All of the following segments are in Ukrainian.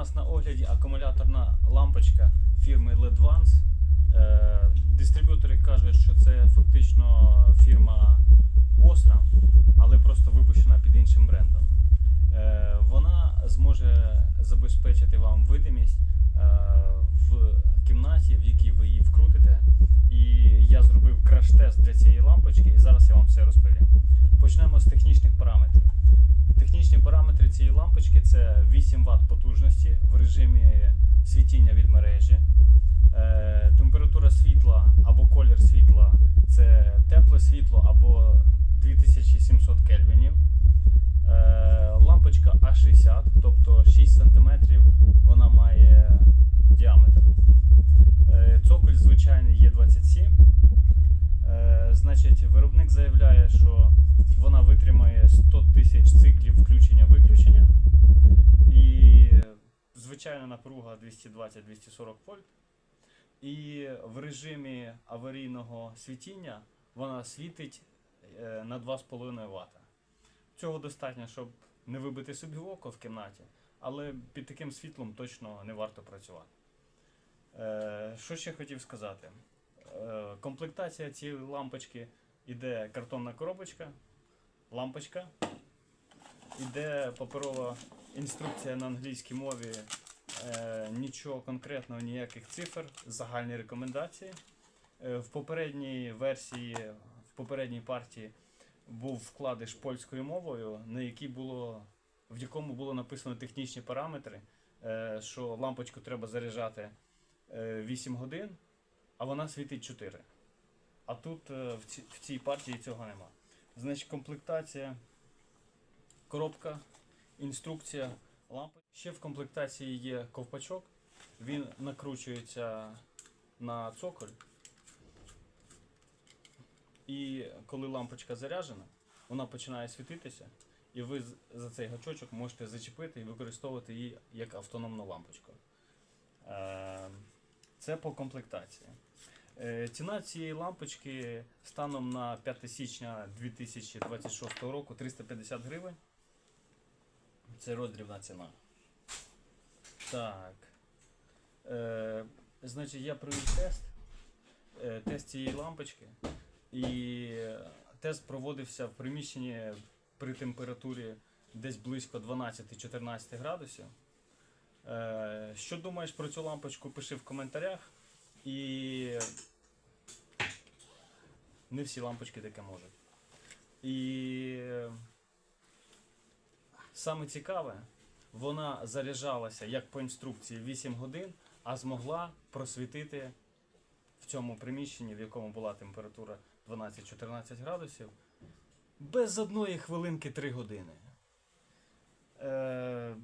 нас на огляді акумуляторна лампочка фірми Ledvance. Е, Дистриб'ютори кажуть, що це фактично фірма Osram, але просто випущена під іншим брендом. Е, Вона зможе забезпечити вам видимість е, в кімнаті, в якій ви її вкрутите. І я зробив краш-тест для цієї лампочки, і зараз я вам все розповім. Почнемо з технічних параметрів. Технічні параметри цієї лампочки це 8 Вт режимі світіння від мережі. Е, температура світла або колір світла це тепле світло або 2700 кельвінів. Е, лампочка А60, тобто 6 см вона має діаметр. Е, цоколь звичайний Є27. Е, значить, виробник заявляє, що вона витримає 100 тисяч циклів включення-виключення. Звичайна напруга 220-240 вольт. І в режимі аварійного світіння вона світить е, на 2,5 Вт. Цього достатньо, щоб не вибити собі око в кімнаті, але під таким світлом точно не варто працювати. Е, Що ще хотів сказати? Е, Комплектація цієї лампочки іде картонна коробочка, лампочка, іде паперова інструкція на англійській мові. Е, Нічого конкретного, ніяких цифр, загальні рекомендації. Е, В попередній версії, в попередній партії був вкладиш польською мовою, на якій було, в якому було написано технічні параметри, е, що лампочку треба заряджати е, 8 годин, а вона світить 4. А тут в цій партії цього нема. Значить, комплектація, коробка, інструкція, лампи. Ще в комплектації є ковпачок. Він накручується на цоколь. І коли лампочка заряджена, вона починає світитися, і ви за цей гачочок можете зачепити і використовувати її як автономну лампочку. Е, Це по комплектації. Е, Ціна цієї лампочки станом на 5 січня 2026 року 350 гривень. Це роздрібна ціна. Так. Е, значить, я провів тест. Е, тест цієї лампочки. І тест проводився в приміщенні при температурі десь близько 12-14 градусів. Е, що думаєш про цю лампочку, пиши в коментарях. І не всі лампочки таке можуть. І саме цікаве, вона заряджалася як по інструкції 8 годин, а змогла просвітити в цьому приміщенні, в якому була температура 12-14 градусів, без одної хвилинки 3 години. Е,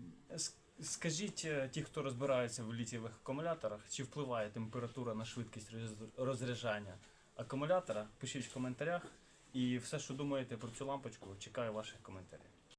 скажіть, е, ті, хто розбирається в літієвих акумуляторах, чи впливає температура на швидкість роз- розряджання акумулятора? Пишіть в коментарях. І все, що думаєте про цю лампочку, чекаю ваших коментарів.